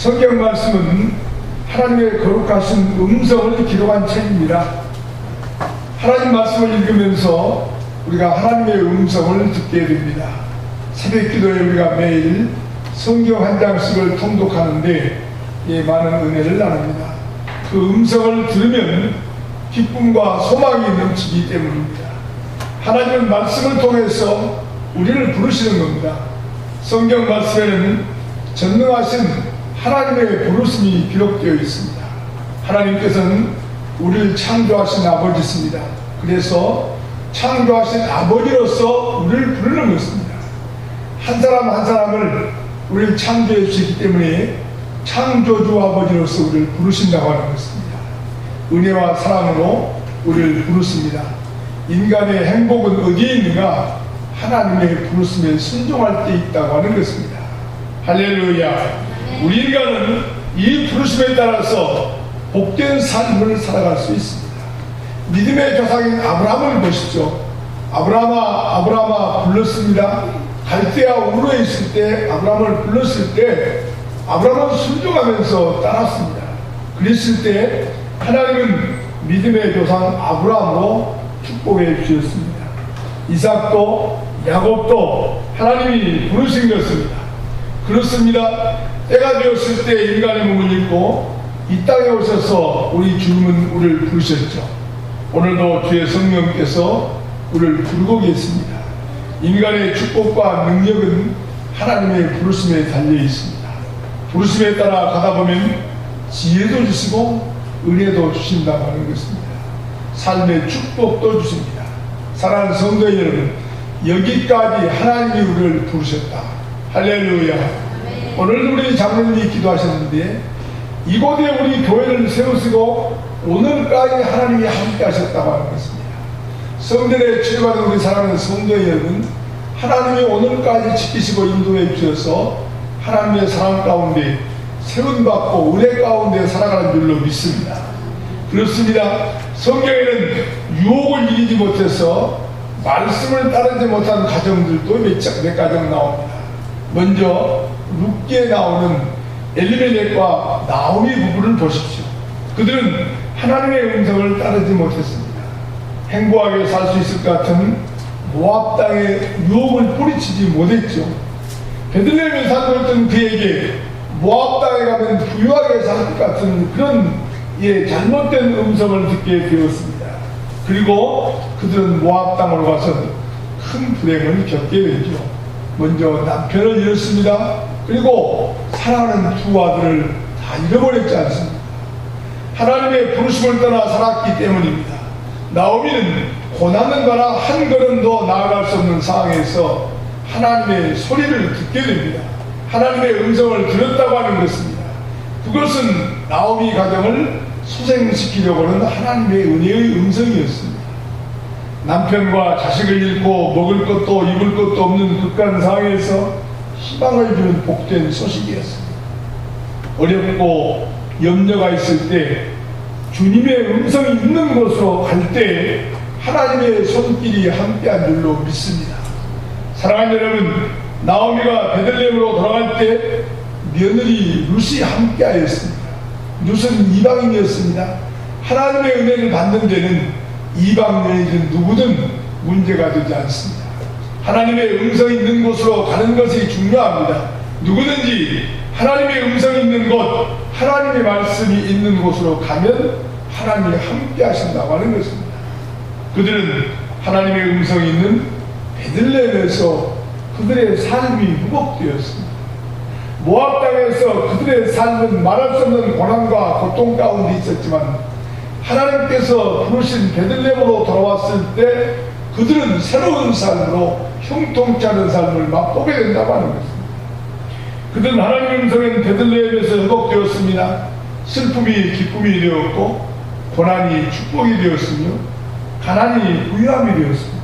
성경 말씀은 하나님의 거룩하신 음성을 기록한 책입니다. 하나님 말씀을 읽으면서 우리가 하나님의 음성을 듣게 됩니다. 새벽 기도에 우리가 매일 성경 한 장씩을 통독하는데 예, 많은 은혜를 나눕니다. 그 음성을 들으면 기쁨과 소망이 넘치기 때문입니다. 하나님은 말씀을 통해서 우리를 부르시는 겁니다. 성경 말씀에는 전능하신 하나님의 부르심이 기록되어 있습니다. 하나님께서는 우리를 창조하신 아버지십니다. 그래서 창조하신 아버지로서 우리를 부르는 것입니다. 한 사람 한 사람을 우리를 창조해 주셨기 때문에 창조주 아버지로서 우리를 부르신다고 하는 것입니다. 은혜와 사랑으로 우리를 부르십니다. 인간의 행복은 어디에 있는가? 하나님의 부르심에 순종할 때 있다고 하는 것입니다. 할렐루야. 우리 인간은 이 부르심에 따라서 복된 삶을 살아갈 수 있습니다. 믿음의 조상인 아브라함을 보십시오. 아브라함아, 아브라함아 불렀습니다. 갈대아 우르에 있을 때 아브라함을 불렀을 때 아브라함은 순종하면서 따랐습니다. 그랬을 때 하나님은 믿음의 조상 아브라함으로 축복해 주셨습니다. 이삭도 야곱도 하나님이 부르신 것입니다. 그렇습니다. 때가 되었을 때 인간의 몸을 입고 이 땅에 오셔서 우리 주님은 우리를 부르셨죠. 오늘도 주의 성령께서 우리를 부르고 계십니다. 인간의 축복과 능력은 하나님의 부르심에 달려 있습니다. 부르심에 따라 가다 보면 지혜도 주시고 은혜도 주신다고 하는 것입니다. 삶의 축복도 주십니다. 사랑하는 성도 여러분, 여기까지 하나님이 우리를 부르셨다. 할렐루야. 오늘 우리 장로님이 기도하셨는데 이곳에 우리 교회를 세우시고 오늘까지 하나님이 함께 하셨다고 하는 것입니다. 성전에 치료받은 우리 사랑하는 성도 여러분, 하나님이 오늘까지 지키시고 인도해 주셔서 하나님의 사랑 가운데 세운받고 은혜 가운데 살아가는 줄로 믿습니다. 그렇습니다. 성경에는 유혹을 이기지 못해서 말씀을 따르지 못한 가정들도 몇, 자- 몇 가정 나옵니다. 먼저 룻기에 나오는 엘리멜렉과 나오미 부부를 보십시오. 그들은 하나님의 음성을 따르지 못했습니다. 행복하게 살 수 있을 것 같은 모압 땅에 유혹을 뿌리치지 못했죠. 베들레헴에 살고 있던 그에게 모압 땅에 가면 부유하게 살 것 같은 그런 예, 잘못된 음성을 듣게 되었습니다. 그리고 그들은 모압 땅으로 가서 큰 불행을 겪게 되죠. 먼저 남편을 잃었습니다. 그리고 사랑하는 두 아들을 다 잃어버렸지 않습니까? 하나님의 부르심을 떠나 살았기 때문입니다. 나오미는 고난을 가나 한 걸음 더 나아갈 수 없는 상황에서 하나님의 소리를 듣게 됩니다. 하나님의 음성을 들었다고 하는 것입니다. 그것은 나오미 가정을 소생시키려고 하는 하나님의 은혜의 음성이었습니다. 남편과 자식을 잃고 먹을 것도 입을 것도 없는 극한 상황에서 희망을 주는 복된 소식이었습니다. 어렵고 염려가 있을 때 주님의 음성이 있는 곳으로 갈 때 하나님의 손길이 함께한 줄로 믿습니다. 사랑하는 여러분, 나오미가 베들레헴으로 돌아갈 때 며느리 룻이 함께하였습니다. 룻은 이방인이었습니다. 하나님의 은혜를 받는 데는 이방 여인이든 누구든 문제가 되지 않습니다. 하나님의 음성이 있는 곳으로 가는 것이 중요합니다. 누구든지 하나님의 음성이 있는 곳, 하나님의 말씀이 있는 곳으로 가면 하나님이 함께 하신다고 하는 것입니다. 그들은 하나님의 음성이 있는 베들레헴에서 그들의 삶이 회복되었습니다. 모압 땅에서 그들의 삶은 말할 수 없는 고난과 고통 가운데 있었지만 하나님께서 부르신 베들레헴으로 돌아왔을 때 그들은 새로운 삶으로 형통치 않은 삶을 맛보게 된다고 하는 것입니다. 그들은 하나님의 음성은 베들레헴에서 회복되었습니다. 슬픔이 기쁨이 되었고 고난이 축복이 되었으며 가난이 부유함이 되었습니다.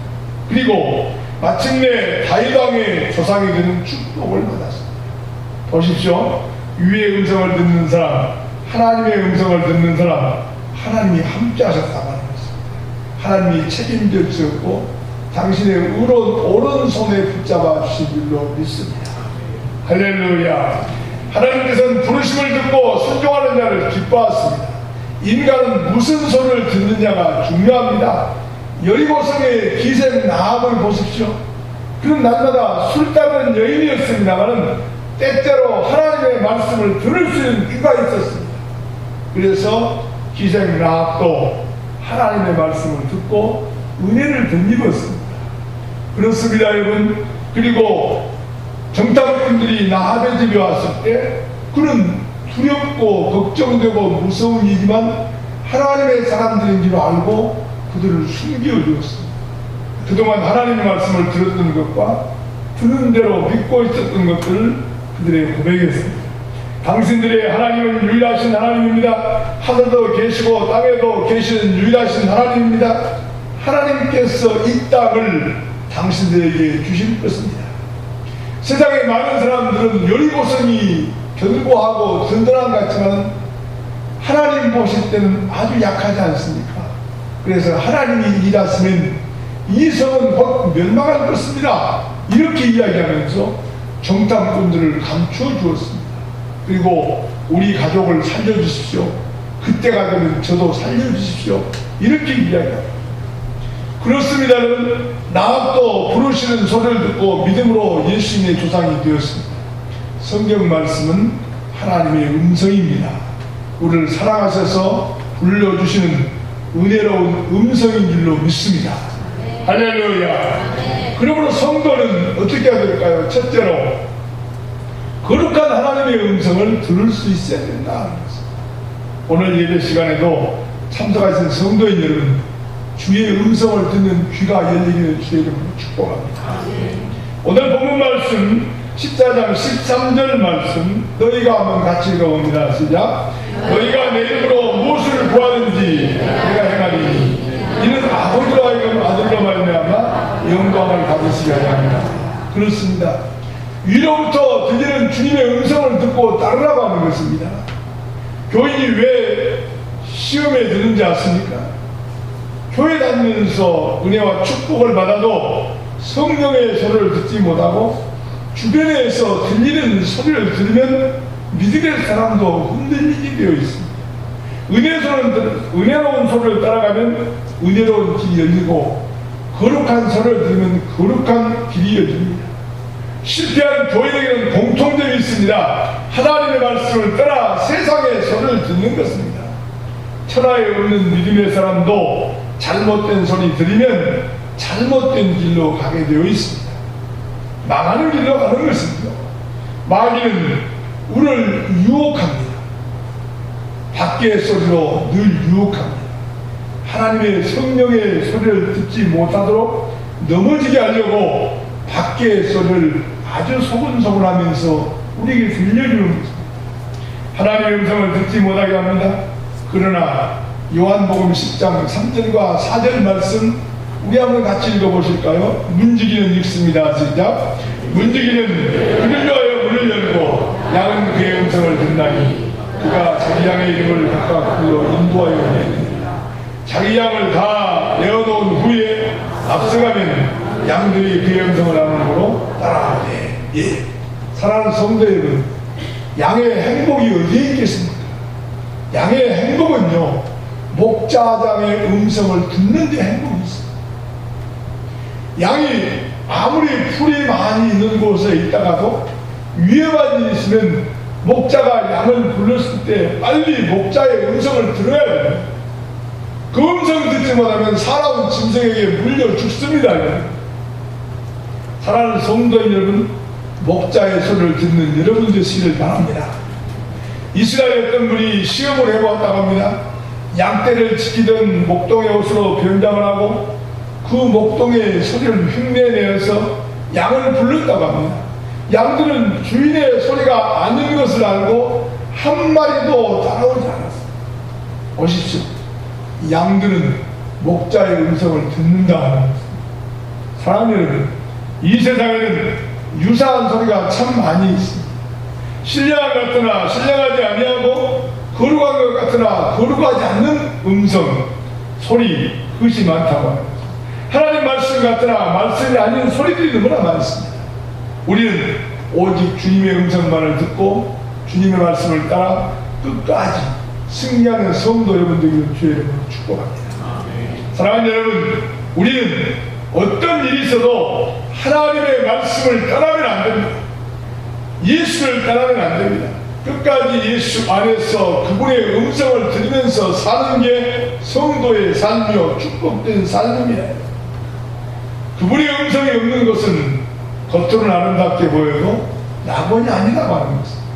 그리고 마침내 다이방의 조상이 되는 축복을 받았습니다. 보십시오. 위의 음성을 듣는 사람, 하나님의 음성을 듣는 사람, 하나님이 함께 하셨다고 하나님이 책임져 주셨고, 당신의 오른, 오른손에 붙잡아 주신 줄로 믿습니다. 할렐루야. 하나님께서는 부르심을 듣고 순종하는 자를 기뻐하십니다. 인간은 무슨 소리를 듣느냐가 중요합니다. 여리고성의 기생 나합을 보십시오. 그는 날마다 술 따르는 여인이었습니다만은 때때로 하나님의 말씀을 들을 수 있는 귀가 있었습니다. 그래서 기생 나합도 하나님의 말씀을 듣고 은혜를 덧입었습니다. 그렇습니다, 여러분. 그리고 정탐꾼들이 나합의 집에 왔을 때 그는 두렵고 걱정되고 무서운 일이지만 하나님의 사람들인 줄 알고 그들을 숨겨주었습니다. 그동안 하나님의 말씀을 들었던 것과 듣는 대로 믿고 있었던 것들을 그들의 고백했습니다. 당신들의 하나님은 유일하신 하나님입니다. 하늘도 계시고 땅에도 계시는 유일하신 하나님입니다. 하나님께서 이 땅을 당신들에게 주실 것입니다. 세상에 많은 사람들은 여리고성이 견고하고 든든한 것 같지만 하나님 보실 때는 아주 약하지 않습니까? 그래서 하나님이 일하시면 이 성은 곧 멸망할 것입니다. 이렇게 이야기하면서 정탐꾼들을 감추어 주었습니다. 그리고 우리 가족을 살려주십시오. 그때가 되면 저도 살려주십시오. 이렇게 이야기합니다. 그렇습니다. 여러분. 나도 부르시는 소리를 듣고 믿음으로 예수님의 조상이 되었습니다. 성경 말씀은 하나님의 음성입니다. 우리를 사랑하셔서 불러주시는 은혜로운 음성인 줄로 믿습니다. 할렐루야. 그러므로 성도는 어떻게 해야 될까요? 첫째로 거룩한 하나님의 음성을 들을 수 있어야 된다. 오늘 예배 시간에도 참석하신 성도인 여러분, 주의 음성을 듣는 귀가 열리기를 주의 이름으로 축복합니다. 오늘 본문 말씀 14장 13절 말씀 너희가 한번 같이 읽어봅니다. 시작. 너희가 내 이름으로 무엇을 구하든지 내가 행하리니 이는 아버지로 하여금 아들로 말미암아 영광을 받으시게 하려 합니다. 그렇습니다. 위로부터 들리는 주님의 음성을 듣고 따르라고 하는 것입니다. 교인이 왜 시험에 드는지 아십니까? 교회 다니면서 은혜와 축복을 받아도 성령의 소리를 듣지 못하고 주변에서 들리는 소리를 들으면 믿음의 사람도 흔들리게 되어 있습니다. 은혜로운, 은혜로운 소리를 따라가면 은혜로운 길이 열리고 거룩한 소리를 들으면 거룩한 길이 열립니다. 실패한 교인에게는 공통점이 있습니다. 하나님의 말씀을 따라 세상의 소리를 듣는 것입니다. 천하에 없는 믿음의 사람도 잘못된 소리 들으면 잘못된 길로 가게 되어 있습니다. 망하는 길로 가는 것입니다. 마귀는 우리를 유혹합니다. 밖의 소리로 늘 유혹합니다. 하나님의 성령의 소리를 듣지 못하도록 넘어지게 하려고 밖의 소리를 아주 소근소근하면서 우리에게 들려주는. 하나님의 음성을 듣지 못하게 합니다. 그러나 요한복음 10장 3절과 4절 말씀 우리 한번 같이 읽어보실까요? 문지기는 읽습니다. 시작. 문지기는 그를 위하여 문을 열고 양은 그의 음성을 듣나니 그가 자기 양의 이름을 각각 불러 인도하여 내느니라. 자기 양을 다 내어놓은 후에 앞서가면 양들이 그의 음성을 따라하네. 예. 사랑하는 성도 여러분, 양의 행복이 어디에 있겠습니까? 양의 행복은요, 목자장의 음성을 듣는 데 행복이 있습니다. 양이 아무리 풀이 많이 있는 곳에 있다가도 위험한 일이 있으면 목자가 양을 불렀을 때 빨리 목자의 음성을 들어야 돼요. 그 음성 듣지 못하면 사나운 짐승에게 물려 죽습니다. 사랑하는 성도인 여러분, 목자의 소리를 듣는 여러분 되시기를 바랍니다. 이스라엘 어떤 분이 시험을 해보았다고 합니다. 양떼를 지키던 목동의 옷으로 변장을 하고 그 목동의 소리를 흉내내어서 양을 불렀다고 합니다. 양들은 주인의 소리가 아닌 것을 알고 한 마리도 따라오지 않았습니다. 보십시오. 양들은 목자의 음성을 듣는다 하는 것입니다. 사랑하는 여러분, 이 세상에는 유사한 소리가 참 많이 있습니다. 신령한 것 같으나 신령하지 아니하고 거룩한 것 같으나 거룩하지 않는 음성, 소리, 그것이 많다고 합니다. 하나님 말씀 같으나 말씀이 아닌 소리들이 너무나 많습니다. 우리는 오직 주님의 음성만을 듣고 주님의 말씀을 따라 끝까지 승리하는 성도 여러분 되기를 주의 이름으로 축복합니다. 사랑하는 여러분, 우리는 어떤 일이 있어도 하나님의 말씀을 떠나면 안 됩니다. 예수를 떠나면 안 됩니다. 끝까지 예수 안에서 그분의 음성을 들으면서 사는 게 성도의 삶이요 축복된 삶이에요. 그분의 음성이 없는 것은 겉으로는 아름답게 보여도 낙원이 아니라고 하는 것입니다.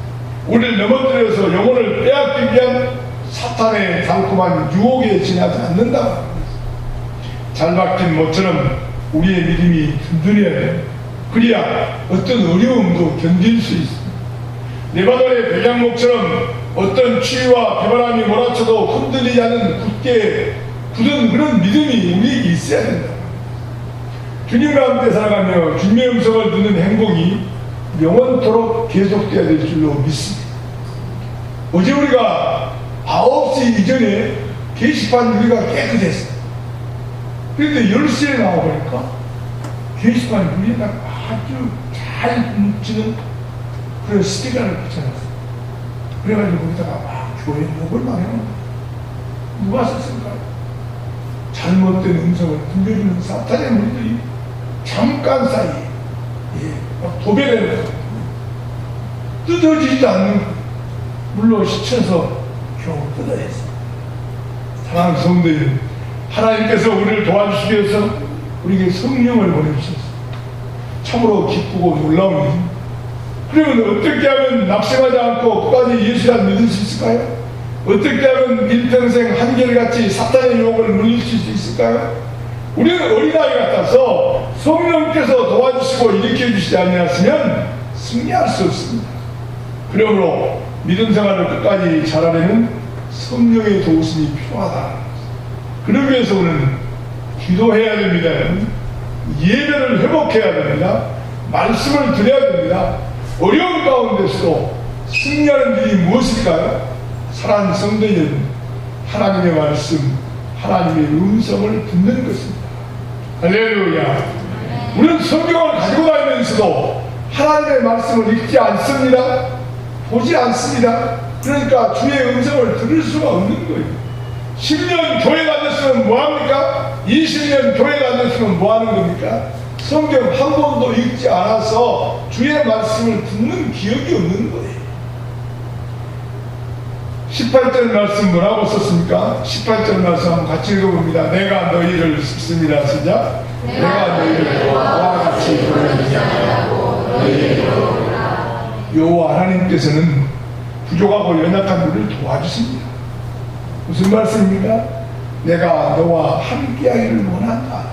우리를 넘어뜨려서 영혼을 빼앗기 위한 사탄의 달콤한 유혹에 지나지 것입니다. 잘 박힌 모처럼 우리의 믿음이 든든해야 돼요. 그래야 어떤 어려움도 견딜 수 있습니다. 네바노의 백양목처럼 어떤 추위와 비바람이 몰아쳐도 흔들리지 않는 굳게 굳은 그런 믿음이 우리에게 있어야 된다. 주님과 함께 살아가며 주님의 음성을 듣는 행복이 영원토록 계속돼야 될 줄로 믿습니다. 어제 우리가 9시 이전에 게시판 우리가 깨끗했어요. 그런데 10시에 나와보니까 게시판 위에다 아주 잘 뭉치는 그런 스티커를 붙여놨어요. 그래가지고 거기다가 막 교회 욕을 막 해놓은 거예요. 누가 썼을까요? 잘못된 음성을 들려주는 사탄의 무리들이 잠깐 사이에 예, 거예요. 뜯어지지도 않는. 물로 씻혀서 겨우 뜯어냈어요. 사랑하는 성도님, 하나님께서 우리를 도와주시기 위해서 우리에게 성령을 보내주셨어요. 참으로 기쁘고 놀라운 일입니다. 그러면 어떻게 하면 낙심하지 않고 끝까지 예수를 믿을 수 있을까요? 어떻게 하면 일평생 한결같이 사탄의 유혹을 물리칠 수 있을까요? 우리는 어린아이 같아서 성령께서 도와주시고 일으켜 주시지 않으면 승리할 수 없습니다. 그러므로 믿음 생활을 끝까지 잘하려면 성령의 도우심이 필요하다. 그러기 위해서 우리는 기도해야 됩니다. 예배를 회복해야 됩니다. 말씀을 드려야 됩니다. 어려운 가운데서도 승리하는 일이 무엇일까요? 사랑하는 성도는 하나님의 말씀, 하나님의 음성을 듣는 것입니다. 할렐루야. 우리는 성경을 가지고 다니면서도 하나님의 말씀을 읽지 않습니다. 보지 않습니다. 그러니까 주의 음성을 들을 수가 없는 거예요. 10년 교회 다녔으면 뭐합니까? 20년 교회 다녔으면 뭐하는 겁니까? 성경 한 번도 읽지 않아서 주의 말씀을 듣는 기억이 없는 거예요. 18절 말씀 뭐라고 썼습니까? 18절 말씀 한번 같이 읽어봅니다. 내가 너희를 습습니다. 시작. 내가 너희를 와 같이 보내느냐. 여호와 하나님께서는 부족하고 연약한 우리를 도와주십니다. 무슨 말씀입니까? 내가 너와 함께하기를 원한다.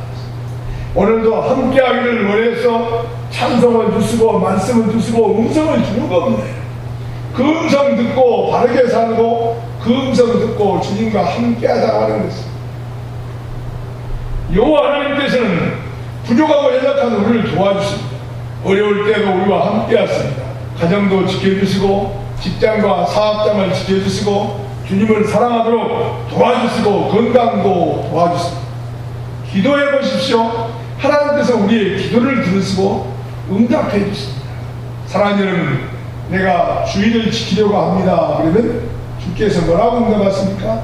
오늘도 함께하기를 원해서 찬송을 주시고 말씀을 주시고 음성을 주는 겁니다. 그 음성 듣고 바르게 살고 그 음성 듣고 주님과 함께하자고 하는 것입니다. 여호와 하나님께서는 부족하고 연약한 우리를 도와주십니다. 어려울 때도 우리와 함께하십니다. 가정도 지켜주시고 직장과 사업장을 지켜주시고 주님을 사랑하도록 도와주시고 건강도 도와주십니다. 기도해 보십시오. 하나님께서 우리의 기도를 들으시고 응답해 주십니다. 사랑하는 여러분, 내가 주인을 지키려고 합니다. 그러면 주께서 뭐라고 응답하십니까?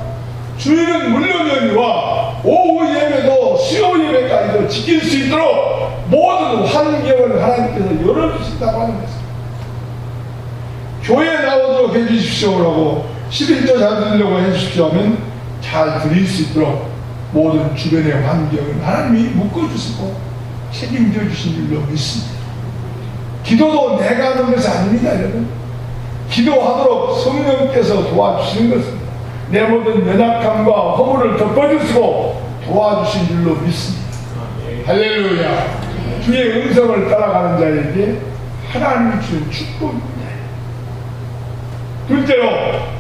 주인은 물론이와 오후 예배도 수요 예배까지도 지킬 수 있도록 모든 환경을 하나님께서 열어주신다고 하는 것입니다. 교회에 나오도록 해주십시오라고 11조 잘 드리려고 해주십시오 하면 잘 드릴 수 있도록 모든 주변의 환경을 하나님이 묶어주시고 책임져 주신 줄로 믿습니다. 기도도 내가 하는 것이 아닙니다, 여러분. 기도하도록 성령께서 도와주시는 것입니다. 내 모든 연약함과 허물을 덮어주시고 도와주신 줄로 믿습니다. 할렐루야. 주의 음성을 따라가는 자에게 하나님이 주는 축복입니다. 둘째로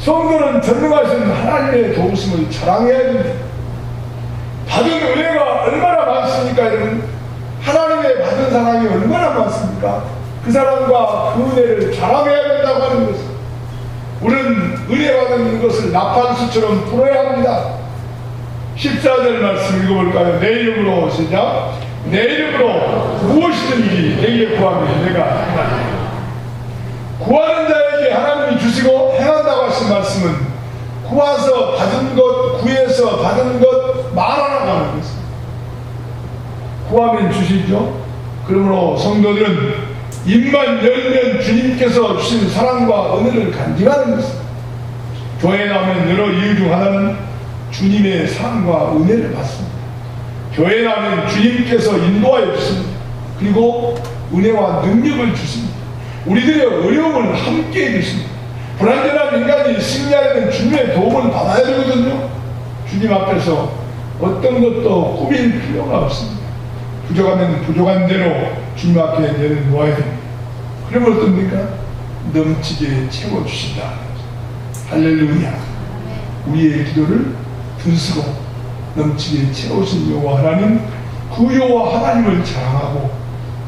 성도는 전능하신 하나님의 도우심을 자랑해야 됩니다. 받은 은혜가 얼마나 많습니까, 여러분? 하나님의 받은 사랑이 얼마나 많습니까? 그 사랑과 그 은혜를 자랑해야 된다고 하는 것입니다. 우리는 은혜 받은 것을 나팔수처럼 풀어야 합니다. 14절 말씀 읽어볼까요? 내 이름으로 시작. 내 이름으로 무엇이든지 내게 구하면 내가 하나님. 구하는 자에게 그리고 행한다고 하신 말씀은 구하서 받은 것, 구해서 받은 것 말하라고 하는 것입니다. 구하면 주시죠. 그러므로 성도들은 입만 열면 주님께서 주신 사랑과 은혜를 간직하는 것입니다. 교회에 나오면 여러 이유 중 하나는 주님의 사랑과 은혜를 받습니다. 교회에 나오면 주님께서 인도하여 주십니다. 그리고 은혜와 능력을 주십니다. 우리들의 어려움을 함께 해주십니다. 불완전한 인간이 승리하려면 주님의 도움을 받아야 되거든요. 주님 앞에서 어떤 것도 꾸밀 필요가 없습니다. 부족하면 부족한 대로 주님 앞에 내놓아야 됩니다. 그러면 어떻습니까? 넘치게 채워주신다. 할렐루야. 우리의 기도를 분수로 넘치게 채우신 여호와 하나님, 그 여호와 하나님을 자랑하고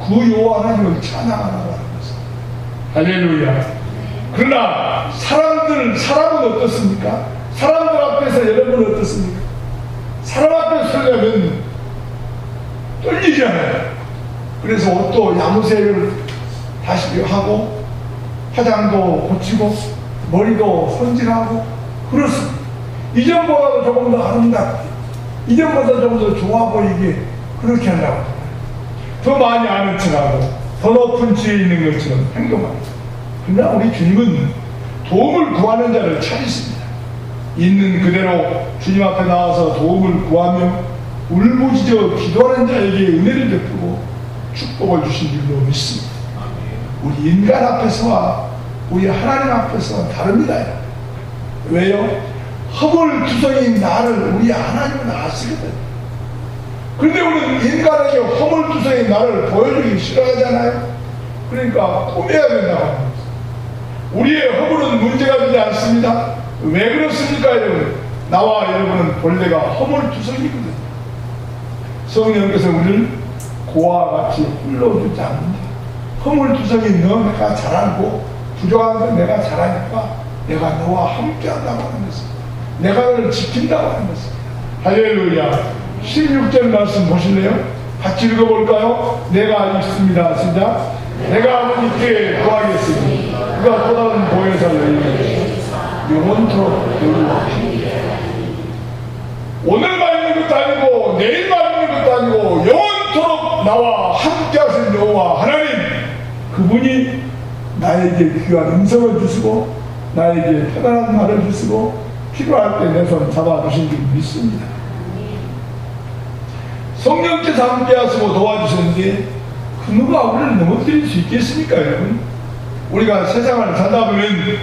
그 여호와 하나님을 찬양하라고 하는 것입니다. 할렐루야. 그러나 사람들 사람은 어떻습니까? 사람들 앞에서 여러분 어떻습니까? 사람 앞에 서려면 떨리잖아요. 그래서 옷도 야무새를 다시 하고 화장도 고치고 머리도 손질하고 그렇습니다. 이전보다도 조금 더 아름답게 이전보다 조금 더 좋아 보이게 그렇게 하려고 더 많이 아는 척하고 더 높은 지에 있는 것처럼 행동합니다. 그러나 우리 주님은 도움을 구하는 자를 찾으십니다. 있는 그대로 주님 앞에 나와서 도움을 구하며 울부짖어 기도하는 자에게 은혜를 베푸고 축복을 주신 줄로 믿습니다. 우리 인간 앞에서와 우리 하나님 앞에서는 다릅니다. 왜요? 허물투성인 나를 우리 하나님은 아시거든요. 그런데 우리는 인간에게 허물투성인 나를 보여주기 싫어하잖아요. 그러니까 꾸며야 된다고 합니다. 우리의 허물은 문제가 되지 않습니다. 왜 그렇습니까, 여러분? 나와 여러분은 본래가 허물투성이거든요. 성령께서 우리를 고와 같이 흘러주지 않는다. 허물투성인 너 내가 잘 알고 부족한 건 내가 잘하니까 내가 너와 함께 한다고 하는 것입니다. 내가 너를 지킨다고 하는 것입니다. 할렐루야. 16절 말씀 보실래요? 같이 읽어볼까요? 내가 있습니다. 시작. 내가 아버지께 구하겠으니 그가 또 다른 보혜사를 너희에게 영원토록 너희와 오늘만 있는 것도 아니고 내일만 있는 것도 아니고 영원토록 나와 함께 하신 여호와 하나님 그분이 나에게 귀한 음성을 주시고 나에게 편안한 말을 주시고 필요할 때 내 손 잡아주신 줄 믿습니다. 성령께서 함께 하시고 도와주시는데 그 누가 우리를 넘어뜨릴 수 있겠습니까 여러분? 우리가 세상을 살다 보면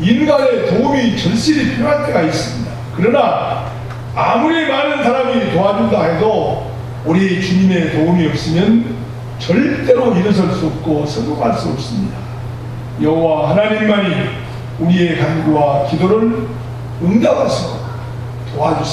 인간의 도움이 절실히 필요할 때가 있습니다. 그러나 아무리 많은 사람이 도와준다 해도 우리 주님의 도움이 없으면 절대로 일어설 수 없고 성공할 수 없습니다. 여호와 하나님만이 우리의 간구와 기도를 응답하시고 도와주십니다.